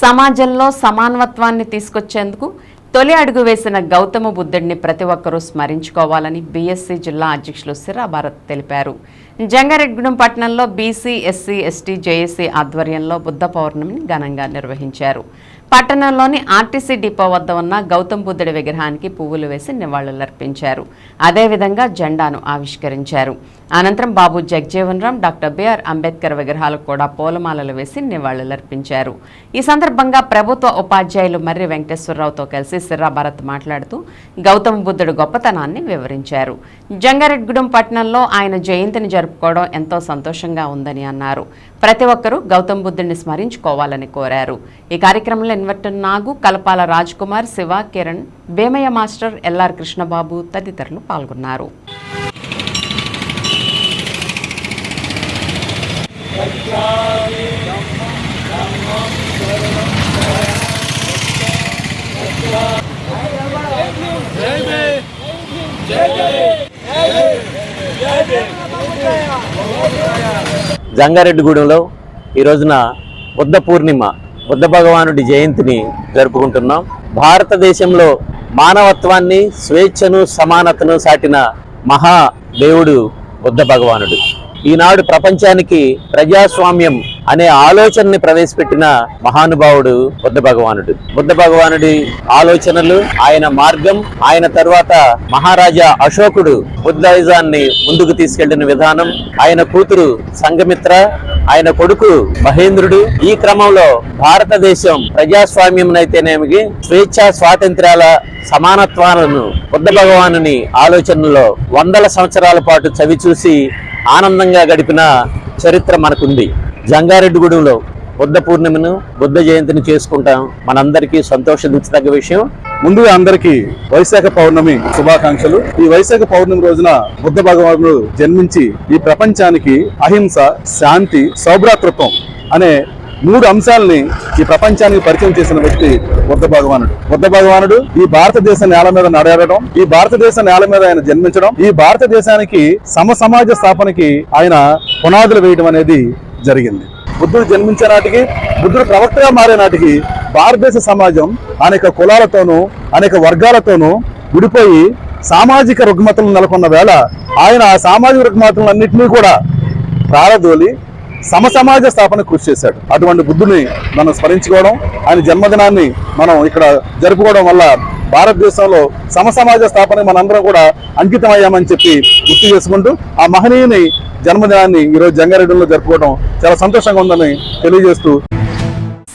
సమాజంలో సమానత్వాన్ని తీసుకొచ్చేందుకు తొలి అడుగు వేసిన గౌతమ బుద్ధుడిని ప్రతి ఒక్కరూ స్మరించుకోవాలని బీఎస్సీ జిల్లా అధ్యక్షులు సిరా భారత్ తెలిపారు. జంగారెడ్గూడెం పట్టణంలో బీసీ ఎస్సీ ఎస్టీ జేఏసీ ఆధ్వర్యంలో బుద్ధ పౌర్ణమిని ఘనంగా నిర్వహించారు. పట్టణంలోని ఆర్టీసీ డిపో వద్ద ఉన్న గౌతమ్ బుద్ధుడి విగ్రహానికి పువ్వులు వేసి నివాళులర్పించారు. అదేవిధంగా జెండాను ఆవిష్కరించారు. అనంతరం బాబు జగ్జీవన్ రామ్ డాక్టర్ బిఆర్ అంబేద్కర్ విగ్రహాలకు కూడా పూలమాలలు వేసి నివాళులర్పించారు. ఈ సందర్భంగా ప్రభుత్వ ఉపాధ్యాయులు మర్రి వెంకటేశ్వరరావుతో కలిసి సిర్రా భరత్ మాట్లాడుతూ గౌతమ బుద్ధుడు గొప్పతనాన్ని వివరించారు. జంగారెడ్గూడెం పట్టణంలో ఆయన జయంతిని జరుపుకోవడం ఎంతో సంతోషంగా ఉందని అన్నారు. ప్రతి ఒక్కరూ గౌతమ్ బుద్ధుడిని స్మరించుకోవాలని కోరారు. ఈ కార్యక్రమంలో inverter Nagu Kalapala Raj Kumar Shiva Kiran Bhimaiah master LR Krishnababu తదితరులు పాల్గొన్నారు. జంగారెడ్డిగూడెంలో ఈ రోజున బుద్ధ పూర్ణిమ బుద్ధ భగవానుడి జయంతిని జరుపుకుంటున్నాం. భారతదేశంలో మానవత్వాన్ని స్వేచ్ఛను సమానతను సాటిన మహా దేవుడు బుద్ధ భగవానుడు. ఈనాడు ప్రపంచానికి ప్రజాస్వామ్యం అనే ఆలోచనని ప్రవేశపెట్టిన మహానుభావుడు బుద్ధ భగవానుడు. బుద్ధ భగవానుడి ఆలోచనలు ఆయన మార్గం ఆయన తర్వాత మహారాజా అశోకుడు బుద్ధాయిజాన్ని ముందుకు తీసుకెళ్ళిన విధానం ఆయన కూతురు సంఘమిత్ర ఆయన కొడుకు మహేంద్రుడు. ఈ క్రమంలో భారతదేశం ప్రజాస్వామ్యం అయితేనేమి స్వేచ్ఛ స్వాతంత్ర్యాల సమానత్వాలను బుద్ధ భగవానుని ఆలోచనలో వందల సంవత్సరాల పాటు చవిచూసి ఆనందంగా గడిపిన చరిత్ర మనకుంది. జంగారెడ్డిగూడెంలో బుద్ధ పూర్ణిమను బుద్ధ జయంతిని చేసుకుంటాం. మనందరికీ సంతోషించదగ్గ విషయం. ముందుగా అందరికీ వైశాఖ పౌర్ణమి శుభాకాంక్షలు. ఈ వైశాఖ పౌర్ణమి రోజున బుద్ధ భగవానుడు జన్మించి ఈ ప్రపంచానికి అహింస శాంతి సౌభ్రాతృత్వం అనే మూడు అంశాలని ఈ ప్రపంచానికి పరిచయం చేసిన వ్యక్తి బుద్ధ భగవానుడు. బుద్ధ భగవానుడు ఈ భారతదేశ నేల మీద నడవడం ఈ భారతదేశ నేల మీద ఆయన జన్మించడం ఈ భారతదేశానికి సమ సమాజ స్థాపనకి ఆయన పునాదులు వేయడం అనేది జరిగింది. బుద్ధుడు జన్మించే నాటికి బుద్ధుడు ప్రవక్తగా మారే నాటికి భారతదేశ సమాజం అనేక కులాలతోనూ అనేక వర్గాలతోనూ విడిపోయి సామాజిక రుగ్మతలు నెలకొన్న వేళ ఆయన ఆ సామాజిక రుగ్మతలన్నింటినీ కూడా ప్రారదోలి సమసమాజ స్థాపన కృషి చేశాడు. అటువంటి బుద్ధుని మనం స్మరించుకోవడం ఆయన జన్మదినాన్ని మనం ఇక్కడ జరుపుకోవడం వల్ల భారతదేశంలో సమసమాజ స్థాపన మనందరం కూడా అంకితం అయ్యామని చెప్పి గుర్తు చేసుకుంటూ ఆ మహనీయుని జన్మదినాన్ని ఈరోజు జంగారెడ్డిలో జరుపుకోవడం చాలా సంతోషంగా ఉందని తెలియజేస్తూ